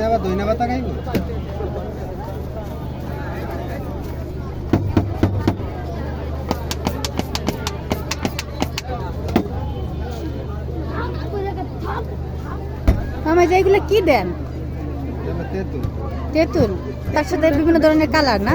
আবার দইনা পাতা খাইব মামা এগুলো কি দেন? তেঁতুল। তার সাথে বিভিন্ন ধরনের কালার না?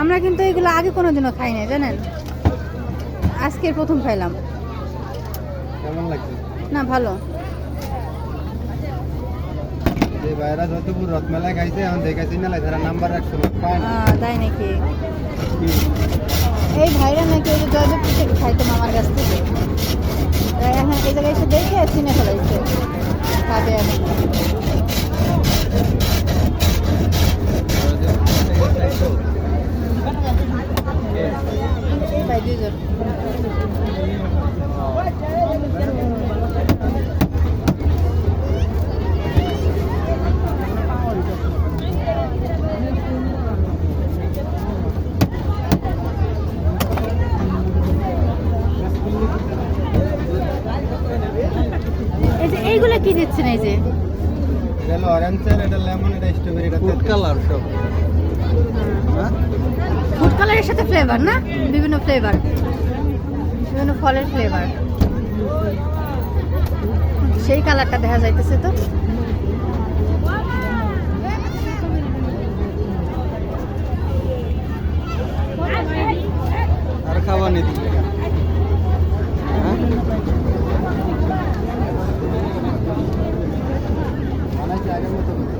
আমরা কিন্তু এগুলো আগে কোনোদিনও খাই নাই জানেন? আজকের প্রথম খাইলাম। না ভালো। যে বাইরা যতপুর রথমেলায় খাইছে দেখাইছি না তারা নাম্বার আহ, তাই নাকি? এই ভাইরা নাকি ওই জয়দেবপুর থেকে খাইতো মামার কাছ থেকে। এখন এই জায়গায় এসে দেখে চিনে ফেলাইছে। খাবে আমি ভাই এইগুলো কি দিচ্ছেন এই যে? এটা অরেঞ্জ এটা লেমন এটা স্ট্রবেরি এটা ফুড কালার সব। ফুড কালারের সাথে ফ্লেভার না? বিভিন্ন ফ্লেভার বিভিন্ন ফলের ফ্লেভার সেই কালারটা দেখা যাইতেছে তো। বানাইছে আগের মতো।